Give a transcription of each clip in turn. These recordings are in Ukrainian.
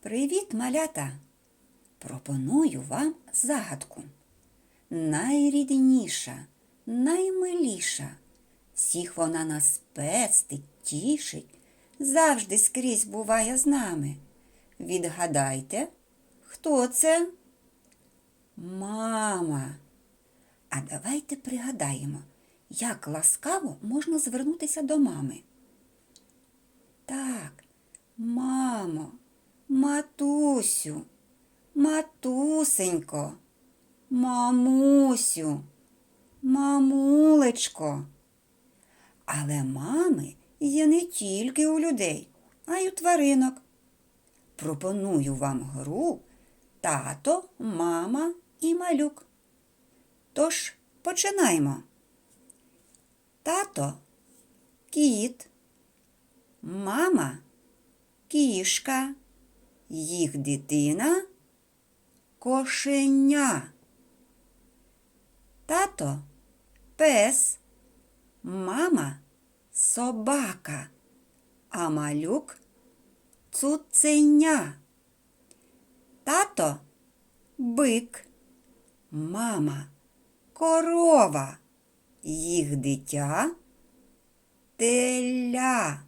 Привіт, малята! Пропоную вам загадку. Найрідніша, наймиліша. Всіх вона нас пестить, тішить, завжди скрізь буває з нами. Відгадайте, хто це? Мама. А давайте пригадаємо, як ласкаво можна звернутися до мами. Так, мамо, матусю, матусенько, мамусю, мамулечко. Але мами є не тільки у людей, а й у тваринок. Пропоную вам гру тато, мама і малюк. Тож починаємо. Тато кіт, мама кішка, їх дитина кошеня. Тато пес, мама собака, а малюк цуценя. Тато бик, мама корова, їх дитя теля.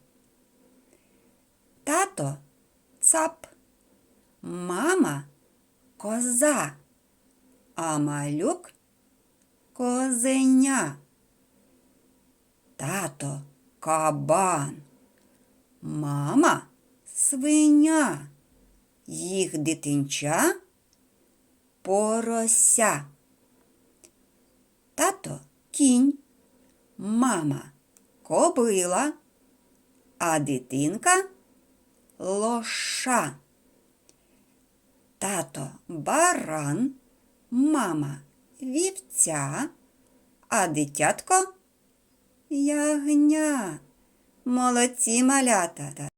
Тато цап, мама коза, а малюк козеня. Тато кабан, мама свиня, їх дитинча порося. Тато кінь, мама кобила, а дитинка лоша. Тато баран, мама вівця, а дитятко ягня. Молодці малята.